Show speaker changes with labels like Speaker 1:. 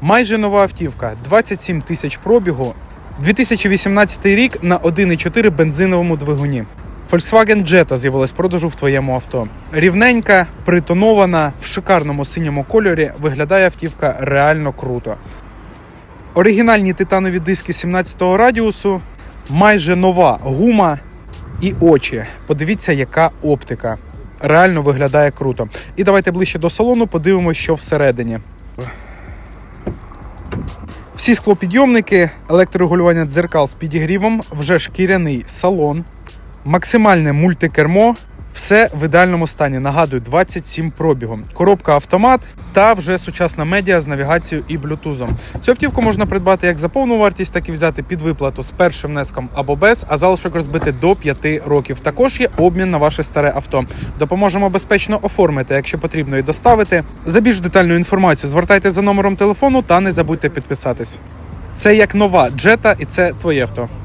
Speaker 1: Майже нова автівка, 27 тисяч пробігу, 2018 рік на 1,4 бензиновому двигуні. Volkswagen Jetta з'явилась в продажу в твоєму авто. Рівненька, притонована, в шикарному синьому кольорі виглядає автівка реально круто. Оригінальні титанові диски 17-го радіусу, майже нова гума і очі. Подивіться, яка оптика. Реально виглядає круто. І давайте ближче до салону подивимося, що всередині. Всі склопідйомники, електрорегулювання дзеркал з підігрівом, вже шкіряний салон, максимальне мультикермо. Все в ідеальному стані. Нагадую, 27 пробігом. Коробка автомат та вже сучасна медіа з навігацією і блютузом. Цю автівку можна придбати як за повну вартість, так і взяти під виплату з першим внеском або без, а залишок розбити до 5 років. Також є обмін на ваше старе авто. Допоможемо безпечно оформити, якщо потрібно, і доставити. За більш детальну інформацію звертайтеся за номером телефону та не забудьте підписатись. Це як нова джета, і це твоє авто.